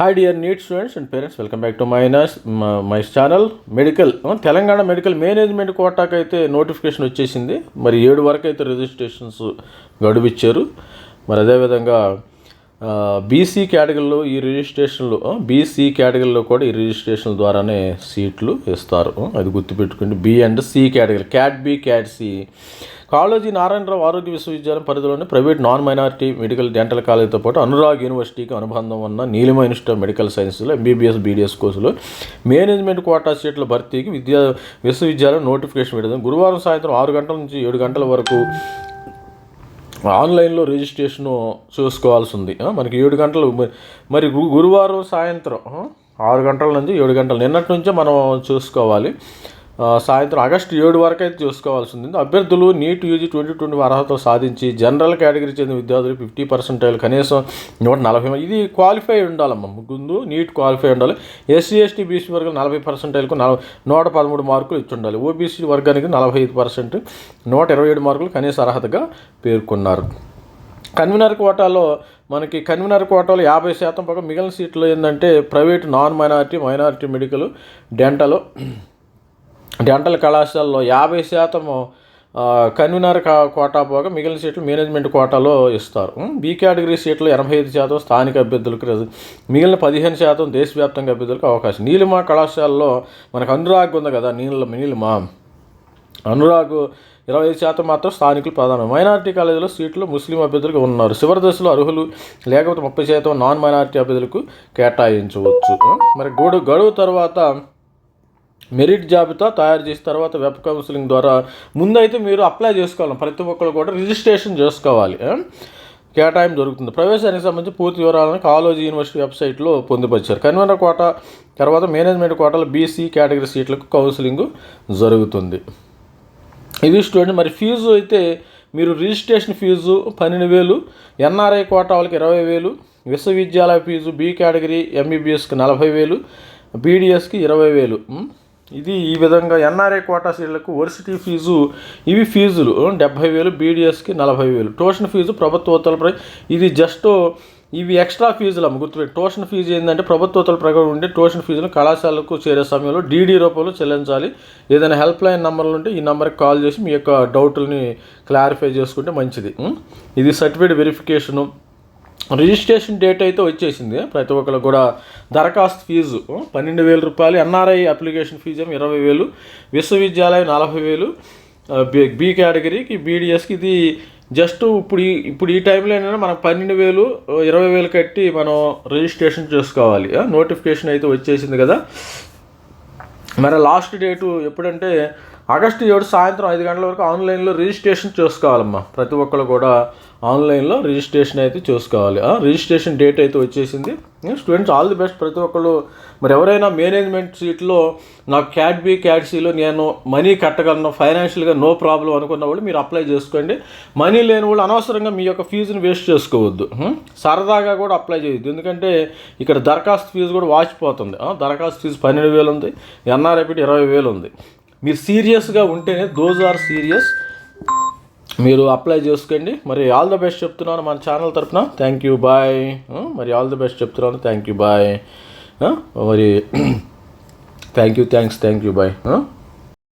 Hi dear NEET students and parents welcome back to minus my channel medical Telangana medical management కోటాకు అయితే notification వచ్చేసింది. మరి ఏడు వరకు అయితే రిజిస్ట్రేషన్స్ గడువిచ్చారు. మరి అదేవిధంగా బీసీ కేటగిరీలో ఈ రిజిస్ట్రేషన్లు బీసీ కేటగిరీలో కూడా ఈ రిజిస్ట్రేషన్ ద్వారానే సీట్లు ఇస్తారు అది గుర్తుపెట్టుకోండి. B and C category cat B cat C Kaloji Narayana Rao ఆరోగ్య విశ్వవిద్యాలయం పరిధిలోని private non minority medical dental కాలేజీతో పాటు అనురాగ్ యూనివర్సిటీకి అనుబంధం ఉన్న నీలిమ ఇన్స్టిట్యూట్ మెడికల్ సైన్స్లో ఎంబీబీఎస్ బీడీఎస్ కోర్సులో మేనేజ్మెంట్ కోటా సీట్ల భర్తీకి విద్యా విశ్వవిద్యాలయం నోటిఫికేషన్ విడుదల గురువారం సాయంత్రం ఆరు గంటల నుంచి ఏడు గంటల వరకు ఆన్లైన్లో రిజిస్ట్రేషన్ చూసుకోవాల్సి ఉంది మనకి ఏడు గంటలు మరి గు- గురువారం సాయంత్రం ఆరు గంటల నుంచి ఏడు గంటలు. నిన్నటి నుంచే మనం చూసుకోవాలి. సాయంత్రం ఆగస్టు ఏడు వరకు అయితే చూసుకోవాల్సి ఉంది అభ్యర్థులు నీట్ యూజీ ట్వంటీ ట్వంటీ అర్హతలు సాధించి జనరల్ కేటగిరీ చెందిన విద్యార్థులు ఫిఫ్టీ పర్సెంటైల్ కనీసం నూట నలభై ఇది క్వాలిఫై ఉండాలమ్మా ముందు నీట్ క్వాలిఫై ఉండాలి. ఎస్సీ ఎస్టీ బీసీ వర్గం నలభై పర్సెంటైల్కు నల నూట పదమూడు మార్కులు ఇచ్చి ఉండాలి ఓబీసీ వర్గానికి నలభై ఐదు పర్సెంట్ నూట ఇరవై ఏడు మార్కులు కనీస అర్హతగా పేర్కొన్నారు. కన్వీనర్ కోటాలో మనకి కన్వీనర్ కోటాలో యాభై శాతం పక్క మిగిలిన సీట్లు ఏంటంటే private non minority minority medical dental dental కళాశాలలో యాభై శాతము కన్వీనర్ కోటా పోగా మిగిలిన సీట్లు మేనేజ్మెంట్ కోటాలో ఇస్తారు. బీ కేటగిరీ సీట్లు ఎనభై ఐదు శాతం స్థానిక అభ్యర్థులకు మిగిలిన పదిహేను శాతం దేశవ్యాప్తంగా అభ్యర్థులకు అవకాశం. నీలిమ కళాశాలలో మనకు అనురాగ్ ఉంది కదా నీళ్ళ నీలిమ. అనురాగ్ ఇరవై ఐదు శాతం మాత్రం స్థానికులు ప్రధానం. మైనార్టీ కాలేజీలో సీట్లు ముస్లిం అభ్యర్థులకు ఉన్నారు. చివరి దశలో అర్హులు లేకపోతే ముప్పై శాతం నాన్ మైనారిటీ అభ్యర్థులకు కేటాయించవచ్చు. మరి గడువు గడువు తర్వాత మెరిట్ జాబితా తయారు చేసిన తర్వాత వెబ్ కౌన్సిలింగ్ ద్వారా ముందైతే మీరు అప్లై చేసుకోవాలి. ప్రతి ఒక్కరు కూడా రిజిస్ట్రేషన్ చేసుకోవాలి. కేటాయం దొరుకుతుంది ప్రవేశానికి సంబంధించి పూర్తి వివరాలను కాలేజీ యూనివర్సిటీ వెబ్సైట్లో పొందుపరిచారు. కన్వీనర్ కోట తర్వాత మేనేజ్మెంట్ కోటలో బీసీ కేటగిరీ సీట్లకు కౌన్సిలింగ్ జరుగుతుంది. ఇది స్టూడెంట్ మరి ఫీజు అయితే మీరు రిజిస్ట్రేషన్ ఫీజు పన్నెండు వేలు ఎన్ఆర్ఐ కోటా వాళ్ళకి ఇరవై వేలు విశ్వవిద్యాలయ ఫీజు బీ కేటగిరీ ఎంబీబీఎస్కి నలభై వేలు బీడీఎస్కి ఇరవై వేలు. ఇది ఈ విధంగా ఎన్ఆర్ఐ కోటా సీట్లకు వర్సిటీ ఫీజు ఇవి ఫీజులు డెబ్భై వేలు బీడీఎస్కి నలభై వేలు. ట్యూషన్ ఫీజు ప్రభుత్వోత్తలపై ఇది జస్ట్ ఇవి ఎక్స్ట్రా ఫీజులు అమ్మ గుర్తుపెట్టి. ట్యూషన్ ఫీజు ఏంటంటే ప్రభుత్వోత్తల ప్రకారం ఉండే ట్యూషన్ ఫీజులు కళాశాలకు చేరే సమయంలో డీడీ రూపంలో చెల్లించాలి. ఏదైనా హెల్ప్ లైన్ నెంబర్లు ఉంటే ఈ నెంబర్కి కాల్ చేసి మీ యొక్క డౌట్లని క్లారిఫై చేసుకుంటే మంచిది. ఇది సర్టిఫికేట్ వెరిఫికేషను. రిజిస్ట్రేషన్ డేట్ అయితే వచ్చేసింది. ప్రతి ఒక్కరు కూడా దరఖాస్తు ఫీజు పన్నెండు వేల రూపాయలు. ఎన్ఆర్ఐ అప్లికేషన్ ఫీజు ఏమో ఇరవై వేలు. విశ్వవిద్యాలయం నలభై వేలు. బి బీ కేటగిరీకి బీడీఎస్కి ఇది జస్ట్ ఇప్పుడు ఈ ఇప్పుడు ఈ టైంలో ఏంటంటే మనకు పన్నెండు వేలు ఇరవై వేలు కట్టి మనం రిజిస్ట్రేషన్ చేసుకోవాలి. నోటిఫికేషన్ అయితే వచ్చేసింది కదా. మరి లాస్ట్ డేటు ఎప్పుడంటే ఆగస్టు ఏడు సాయంత్రం ఐదు గంటల వరకు ఆన్లైన్లో రిజిస్ట్రేషన్ చేసుకోవాలమ్మా. ప్రతి ఒక్కరు కూడా ఆన్లైన్లో రిజిస్ట్రేషన్ అయితే చేసుకోవాలి. రిజిస్ట్రేషన్ డేట్ అయితే వచ్చేసింది. స్టూడెంట్స్ ఆల్ ది బెస్ట్ ప్రతి ఒక్కరు మరి ఎవరైనా మేనేజ్మెంట్ సీట్లో నాకు క్యాట్ బి క్యాట్ సిలో నేను మనీ కట్టగలను ఫైనాన్షియల్గా నో ప్రాబ్లం అనుకున్న వాళ్ళు మీరు అప్లై చేసుకోండి. మనీ లేని వాళ్ళు అనవసరంగా మీ యొక్క ఫీజుని వేస్ట్ చేసుకోవద్దు. సరదాగా కూడా అప్లై చేయొద్దు. ఎందుకంటే ఇక్కడ దరఖాస్తు ఫీజు కూడా వాచిపోతుంది. దరఖాస్తు ఫీజు పన్నెండు వేలు ఉంది. ఎన్ఆర్ఐపీటి ఇరవై వేలు ఉంది. మీరు సీరియస్గా ఉంటేనే దోజ్ ఆర్ సీరియస్ మీరు అప్లై చేసుకోండి. మరి ఆల్ ద బెస్ట్ చెప్తున్నాను మన ఛానల్ తరపున. థ్యాంక్ యూ బాయ్ మరి ఆల్ ద బెస్ట్ చెప్తున్నాను. థ్యాంక్ యూ బాయ్ మరి thank you thanks thank you bye